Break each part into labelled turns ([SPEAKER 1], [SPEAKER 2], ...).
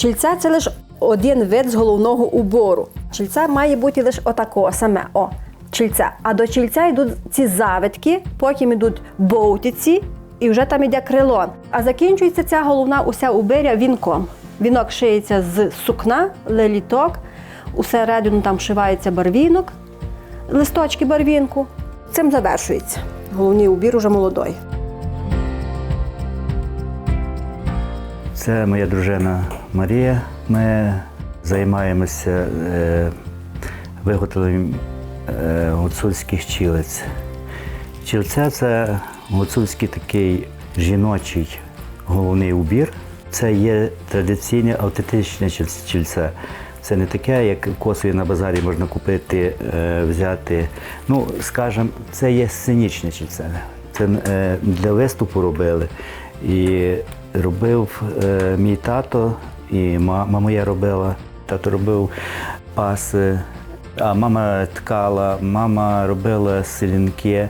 [SPEAKER 1] Чільця це лише один вид з головного убору. Чільця має бути лише отакого саме. О, чільця. А до чільця йдуть ці завитки, потім йдуть боутиці, і вже там йде крило. А закінчується ця головна уся убиря вінком. Вінок шиється з сукна, леліток, усередину там шивається барвінок, листочки барвінку. Цим завершується. Головний убір уже молодой.
[SPEAKER 2] Це моя дружина Марія. Ми займаємося е, виготовленням е, гуцульських чілець. Чілця це гуцульський такий жіночий головний убір. Це є традиційне автентичне чільце. Це не таке, як косою на базарі можна купити, е, взяти. Ну, скажімо, це є сценічне чільце. Це для виступу робили. І робив мій тато, і мама моя робила. Тато робив паси, а мама ткала, мама робила селінки,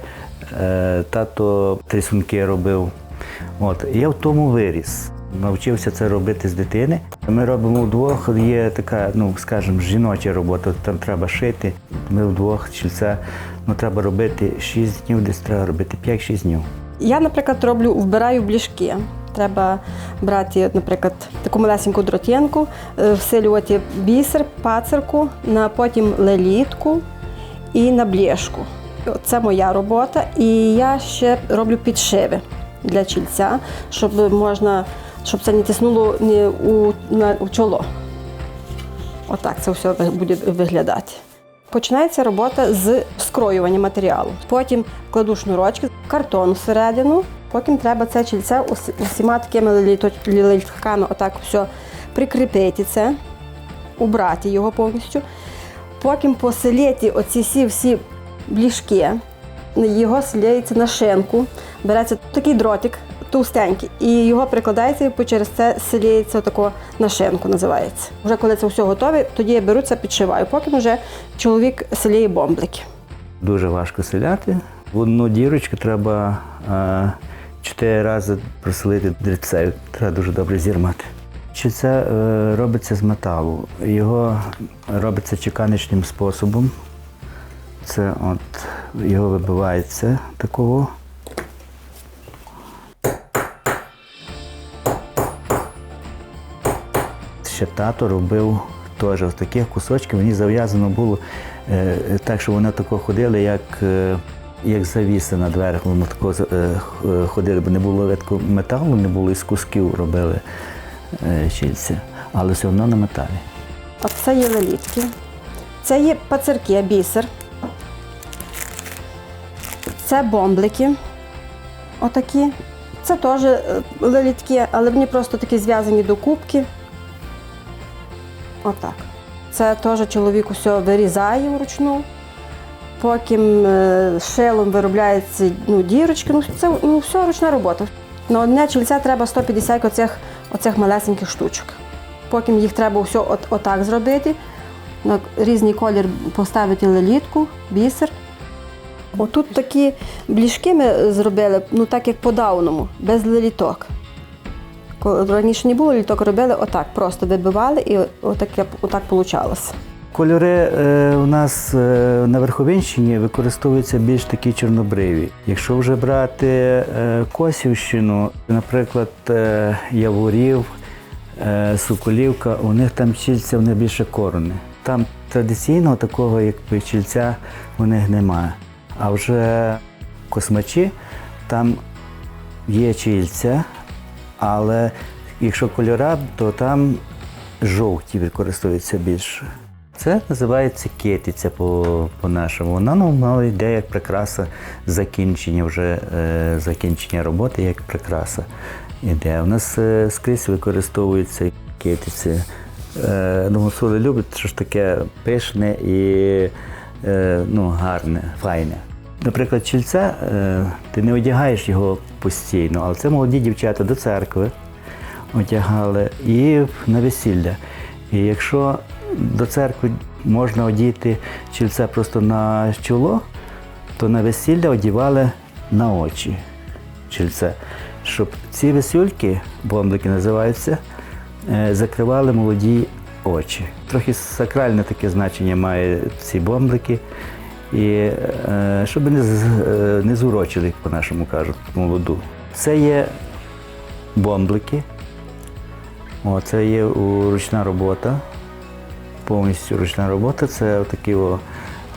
[SPEAKER 2] е, тато трісунки робив. От, я в тому виріс. Навчився це робити з дитини. Ми робимо вдвох. Є така, ну скажімо, жіноча робота. Там треба шити. Ми вдвох, чи ну, треба робити 6 днів, десь треба робити 5-6 днів.
[SPEAKER 1] Я, наприклад, роблю, вбираю бліжки. Треба брати, наприклад, таку малесеньку дротянку, е, всилювати бісер, пацерку, на потім лелітку і на блєшку. Це моя робота. І я ще роблю підшиви для чільця, щоб можна, щоб це не тиснуло не у, на, у чоло. Отак це все буде виглядати. Починається робота з скроювання матеріалу. Потім кладу шнурочки, картон всередину. Потім треба це чільце усіма такими ліліто- отак все прикріпити це, убрати його повністю. Потім посилити оці всі всі бліжки, його сліється на шинку, береться такий дротик товстенький, і його прикладається і через це силіється тако на шинку, називається. Вже коли це все готове, тоді я беру це, підшиваю. Потім вже чоловік силіє бомблики.
[SPEAKER 2] Дуже важко селяти. В одну дірочку треба е, чотири рази проселити дрібцею. Треба дуже добре зірмати. Чи це е, робиться з металу? Його робиться чеканичним способом. Це от його вибивається такого. Ще тато робив теж з таких кусочків. Мені зав'язано було е, так, що вони тако ходили, як, е, як завіси на дверях. Воно тако е, ходили, бо не було видко металу, не було із кусків робили е, щільці, але все одно на металі.
[SPEAKER 1] От це є лелітки. Це є пацирки, бісер. Це бомблики. Отакі. Це теж е, лелітки, але вони просто такі зв'язані до кубки. Отак. Це теж чоловік усе вирізає вручну. Потім е, шилом виробляються ну, дірочки. Ну, це ну, все ручна робота. На одне чільце треба 150 оцих, оцих малесеньких штучок. Потім їх треба все от, отак зробити. На різний колір поставити лелітку, бісер. Отут такі бліжки ми зробили, ну так як по-давному, без леліток. Раніше не було літок, робили отак, просто вибивали і отаке, отак вийшло.
[SPEAKER 2] Кольори е, у нас е, на Верховинщині використовуються більш такі чорнобриві. Якщо вже брати е, Косівщину, наприклад, Яворів, Соколівка, у них там чільця вони більше корони. Там традиційного такого, як чільця, у них немає. А вже космачі там є чільця, але якщо кольора, то там жовті використовуються більше. Це називається кетиця по- по-нашому. Вона ну, йде як прикраса закінчення, вже е, закінчення роботи, як прикраса іде. У нас е, скрізь використовується кетиця. Е, ну, гуцули люблять, що ж таке пишне і е, ну, гарне, файне. Наприклад, чільце, е, ти не одягаєш його постійно, але це молоді дівчата до церкви одягали і на весілля. І якщо до церкви можна одіти чільце просто на чоло, то на весілля одівали на очі чільце. Щоб ці весюльки, бомблики називаються, е, закривали молоді очі. Трохи сакральне таке значення має ці бомблики. І е, щоб не, е, не зурочили, по-нашому кажуть, молоду. Це є бомблики. О, це є ручна робота. Повністю ручна робота. Це такі о,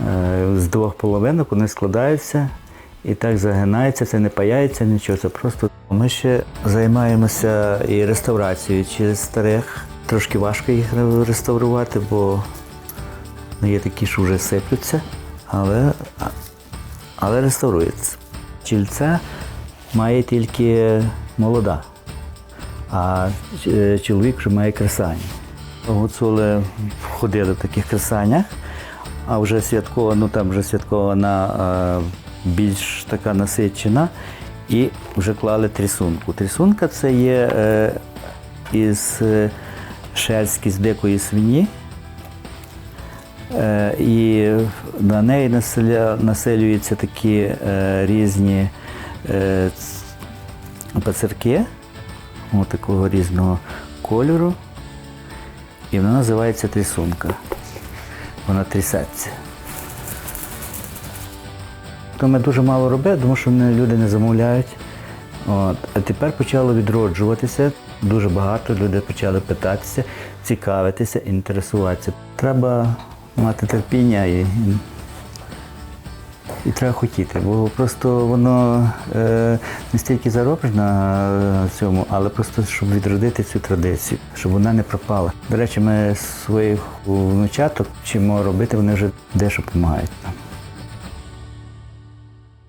[SPEAKER 2] е, з двох половинок вони складаються і так загинаються, це не паяється нічого, це просто. Ми ще займаємося і реставрацією через старих. Трошки важко їх реставрувати, бо ну, є такі, що вже сиплються, але, але реставрується. Чільце має тільки молода, а е, чоловік вже має кресання. Гуцули ходили в таких кресаннях, а вже святкова, ну там вже святкована е, більш така насичена, і вже клали трісунку. Трісунка це є е, із е, шерстки з дикої свині. І на неї населюються такі різні е, пацирки такого різного кольору. І вона називається трісунка. Вона трясеться. То ми дуже мало робили, тому що люди не замовляють. От. А тепер почало відроджуватися. Дуже багато людей почали питатися, цікавитися, інтересуватися. Треба мати терпіння і, і треба хотіти, бо просто воно е, не стільки заробиш на цьому, але просто щоб відродити цю традицію, щоб вона не пропала. До речі, ми своїх внучаток вчимо робити, вони вже дещо допомагають нам.